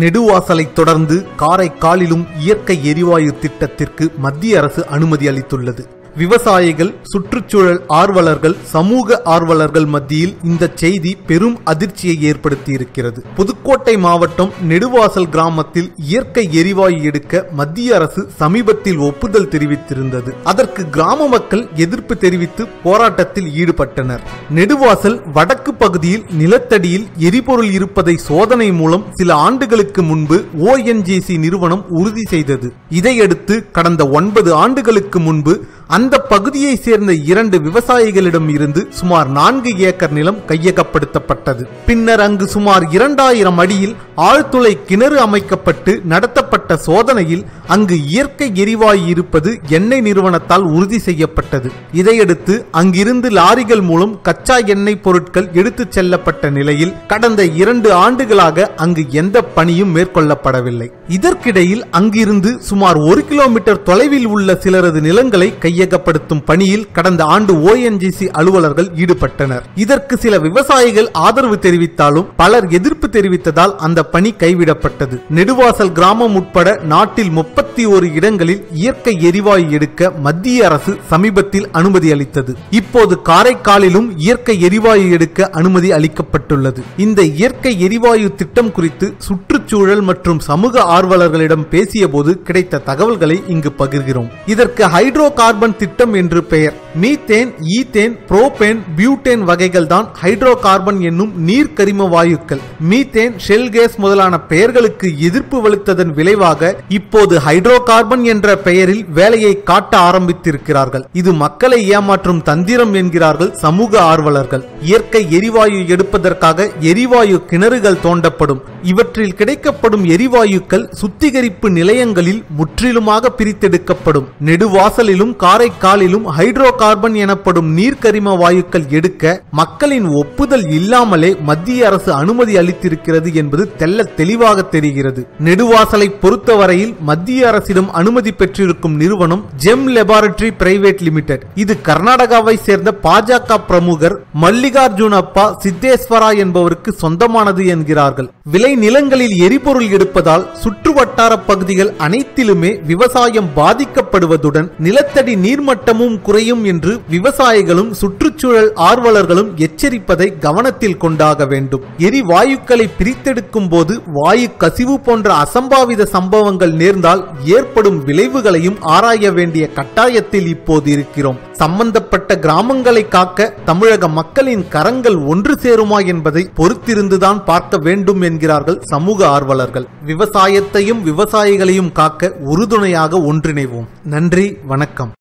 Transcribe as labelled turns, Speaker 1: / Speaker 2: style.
Speaker 1: நெடுவாசலை தொடர்ந்து காரைக்காலிலும் இயற்கை எரிவாயு திட்டத்திற்கு மத்திய அரசு அனுமதி அளித்துள்ளது விவசாயிகள் சுற்றுச்சூழல் ஆர்வலர்கள் சமூக ஆர்வலர்கள் மத்தியில் இந்த செய்தி பெரும் அதிர்ச்சியை ஏற்படுத்தி இருக்கிறது புதுக்கோட்டை மாவட்டம் நெடுவாசல் கிராமத்தில் இயற்கை எரிவாயு எடுக்க மத்திய அரசு சமீபத்தில் ஒப்புதல் தெரிவித்திருந்தது அதற்கு கிராம மக்கள் எதிர்ப்பு தெரிவித்து போராட்டத்தில் ஈடுபட்டனர் நெடுவாசல் வடக்கு பகுதியில் நிலத்தடியில் எரிபொருள் இருப்பதை சோதனை மூலம் சில ஆண்டுகளுக்கு முன்பு ஓஎன்ஜிசி நிறுவனம் உறுதி செய்தது இதையடுத்து கடந்த ஒன்பது ஆண்டுகளுக்கு முன்பு அந்த பகுதியை சேர்ந்த இரண்டு விவசாயிகளிடம் இருந்து சுமார் நான்கு ஏக்கர் நிலம் கையகப்படுத்தப்பட்டது பின்னர் அங்கு சுமார் இரண்டாயிரம் அடியில் ஆழ்துளை கிணறு அமைக்கப்பட்டு நடத்தப்பட்ட சோதனையில் அங்கு இயற்கை எரிவாயு இருப்பது எண்ணெய் நிறுவனத்தால் உறுதி செய்யப்பட்டது இதையடுத்து அங்கிருந்து லாரிகள் மூலம் கச்சா எண்ணெய் பொருட்கள் எடுத்துச் செல்லப்பட்ட நிலையில் கடந்த இரண்டு ஆண்டுகளாக அங்கு எந்த பணியும் மேற்கொள்ளப்படவில்லை இதற்கிடையில் அங்கிருந்து சுமார் ஒரு கிலோமீட்டர் தொலைவில் உள்ள சிலரது நிலங்களை கையகப்படுத்த மேம்படுத்தும் பணியில் கடந்த ஆண்டு ஓஎன்ஜிசி அலுவலர்கள் ஈடுபட்டனர் இதற்கு சில விவசாயிகள் ஆதரவு தெரிவித்தாலும் பலர் எதிர்ப்பு தெரிவித்ததால் அந்த பணி கைவிடப்பட்டது நெடுவாசல் கிராமம் உட்பட நாட்டில் முப்பத்தி ஒரு இடங்களில் இயற்கை எரிவாயு எடுக்க மத்திய அரசு சமீபத்தில் அனுமதி அளித்தது இப்போது காரைக்காலிலும் இயற்கை எரிவாயு எடுக்க அனுமதி அளிக்கப்பட்டுள்ளது இந்த இயற்கை எரிவாயு திட்டம் குறித்து சுற்று சுற்றுச்சூழல் மற்றும் சமூக ஆர்வலர்களிடம் பேசிய போது கிடைத்த தகவல்களை இங்கு பகிர்கிறோம் இதற்கு ஹைட்ரோ கார்பன் திட்டம் என்று பெயர் மீத்தேன் ஈத்தேன் புரோபேன் பியூட்டேன் வகைகள் தான் ஹைட்ரோ கார்பன் என்னும் நீர்க்கரிம வாயுக்கள் மீத்தேன் ஷெல் கேஸ் முதலான பெயர்களுக்கு எதிர்ப்பு வலுத்ததன் விளைவாக இப்போது ஹைட்ரோ கார்பன் என்ற பெயரில் வேலையை காட்ட ஆரம்பித்திருக்கிறார்கள் இது மக்களை ஏமாற்றும் தந்திரம் என்கிறார்கள் சமூக ஆர்வலர்கள் இயற்கை எரிவாயு எடுப்பதற்காக எரிவாயு கிணறுகள் தோண்டப்படும் இவற்றில் கிடை குறைக்கப்படும் எரிவாயுக்கள் சுத்திகரிப்பு நிலையங்களில் முற்றிலுமாக பிரித்தெடுக்கப்படும் நெடுவாசலிலும் காரைக்காலிலும் ஹைட்ரோ கார்பன் எனப்படும் நீர்க்கரிம வாயுக்கள் எடுக்க மக்களின் ஒப்புதல் இல்லாமலே மத்திய அரசு அனுமதி அளித்திருக்கிறது என்பது தெல்ல தெளிவாக தெரிகிறது நெடுவாசலை பொறுத்தவரையில் மத்திய அரசிடம் அனுமதி பெற்றிருக்கும் நிறுவனம் ஜெம் லெபார்டரி பிரைவேட் லிமிடெட் இது கர்நாடகாவை சேர்ந்த பாஜக பிரமுகர் மல்லிகார்ஜுனப்பா சித்தேஸ்வரா என்பவருக்கு சொந்தமானது என்கிறார்கள் விளை நிலங்களில் எரிபொருள் எடுப்பதால் சுற்றுவட்டார பகுதிகள் அனைத்திலுமே விவசாயம் பாதிக்கப்படுவதுடன் நிலத்தடி நீர்மட்டமும் குறையும் என்று விவசாயிகளும் சுற்றுச்சூழல் ஆர்வலர்களும் எச்சரிப்பதை கவனத்தில் கொண்டாக வேண்டும் எரிவாயுக்களை பிரித்தெடுக்கும் போது வாயு கசிவு போன்ற அசம்பாவித சம்பவங்கள் நேர்ந்தால் ஏற்படும் விளைவுகளையும் ஆராய வேண்டிய கட்டாயத்தில் இப்போது இருக்கிறோம் சம்பந்தப்பட்ட கிராமங்களை காக்க தமிழக மக்களின் கரங்கள் ஒன்று சேருமா என்பதை பொறுத்திருந்துதான் பார்க்க வேண்டும் என்கிறார்கள் சமூக ஆர்வலர்கள் விவசாயத்தையும் விவசாயிகளையும் காக்க உறுதுணையாக ஒன்றிணைவோம் நன்றி வணக்கம்